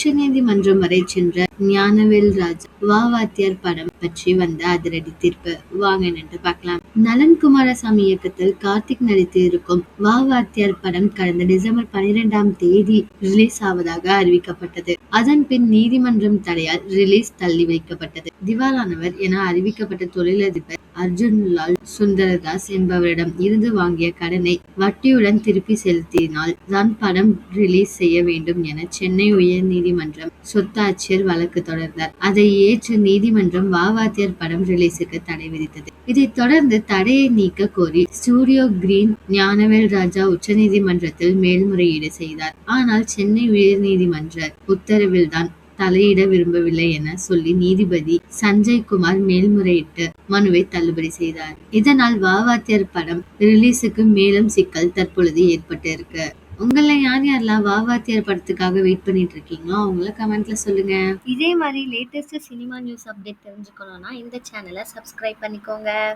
உச்ச நீதிமன்றம் வரை சென்ற ஞானவேல் ராஜா வா வாத்தியார் படம் பற்றி வந்த அதிரடி தீர்ப்பு. வாங்க நின்று பார்க்கலாம். நலன் குமாரசாமி இயக்கத்தில் கார்த்திக் நடித்து இருக்கும் வா வாத்தியார் படம் கடந்த டிசம்பர் பனிரெண்டாம் தேதி ரிலீஸ் ஆவதாக அறிவிக்கப்பட்டது. அதன் பின் நீதிமன்றம் தடையால் ரிலீஸ் தள்ளி வைக்கப்பட்டது. திவாலானவர் என அறிவிக்கப்பட்ட தொழிலதிபர் அர்ஜுன் லால் சுந்தரதாஸ் என்பவரிடம் இருந்து வாங்கிய கடனை வட்டியுடன் திருப்பி செலுத்தினால் தான் படம் ரிலீஸ் செய்ய வேண்டும் என சென்னை உயர் நீதிமன்றம் சொத்தாட்சியர் வழக்கு தொடர்ந்தார். அதை ஏற்று நீதிமன்றம் வாவாத்தியர் படம் ரிலீஸுக்கு தடை விதித்தது. இதைத் தொடர்ந்து தடையை நீக்க கோரி ஸ்டூடியோ கிரீன் ஞானவேல் ராஜா உச்சநீதிமன்றத்தில் மேல்முறையீடு செய்தார். ஆனால் சென்னை உயர் நீதிமன்ற உத்தரவில்தான் தலையிட விரும்பவில்லை என சொல்லி நீதிபதி சஞ்சய் குமார் மேல்முறையிட்டு மனுவை தள்ளுபடி செய்தார். இதனால் வாவாத்தியர் படம் ரிலீஸுக்கு மேலும் சிக்கல் தற்பொழுது ஏற்பட்டு இருக்கு உங்கள யார் யாரெல்லாம் வாவாத்தியர் படத்துக்காக வெயிட் பண்ணிட்டு இருக்கீங்களோ அவங்கள கமெண்ட்ல சொல்லுங்க. இதே மாதிரி லேட்டஸ்ட் சினிமா நியூஸ் அப்டேட் தெரிஞ்சுக்கணும்னா இந்த சேனலை சப்ஸ்கிரைப் பண்ணிக்கோங்க.